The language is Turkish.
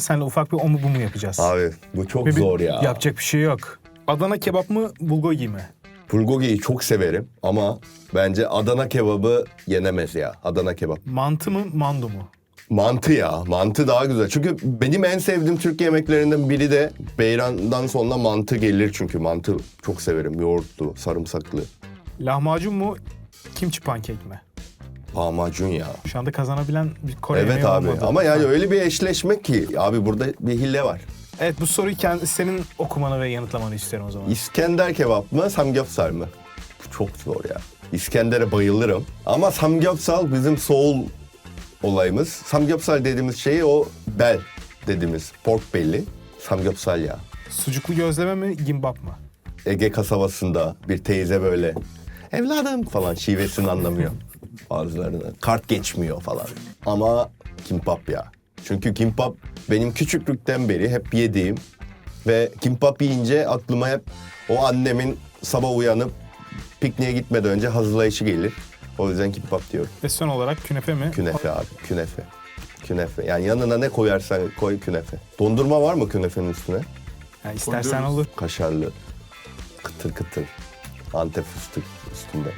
Seninle ufak bir o mu bu mu yapacağız. Abi bu çok bir- zor ya. Yapacak bir şey yok. Adana kebap mı, bulgogi mi? Bulgogi'yi çok severim ama bence Adana kebabı yenemez ya. Adana kebap. Mantı mı, mando mu? Mantı ya. Mantı daha güzel. Çünkü benim en sevdiğim Türk yemeklerinden biri de beyrandan sonra mantı gelir çünkü. Mantı çok severim. Yoğurtlu, sarımsaklı. Lahmacun mu, kimchi pankek mi? Lahmacun ya. Şu anda kazanabilen bir Kore Evet yemeği abi. olmadı. Ama yani öyle bir eşleşme ki abi burada bir hile var. Evet bu soruyu kendi, senin okumanı ve yanıtlamanı istiyorum o zaman. İskender kebap mı, samgyeopsal mı? Bu çok zor ya. İskender'e bayılırım. Ama samgyeopsal bizim soul olayımız. Samgyeopsal dediğimiz şeyi o bel dediğimiz pork belli. Samgyeopsal ya. Sucuklu gözleme mi, gimbap mı? Ege kasabasında bir teyze böyle evladım falan şivesini anlamıyor ağızlarına. Kart geçmiyor falan. Ama kimbap ya. Çünkü kimbap benim küçüklükten beri hep yediğim ve kimbap yiyince aklıma hep o annemin sabah uyanıp pikniğe gitmeden önce hazırlayışı gelir. O yüzden kimbap diyorum. Ve son olarak künefe mi? Künefe abi, künefe. Künefe. Yani yanına ne koyarsan koy künefe. Dondurma var mı künefenin üstüne? Yani istersen Koyuyoruz. olur. Kaşarlı, kıtır kıtır, antep fıstık üstünde.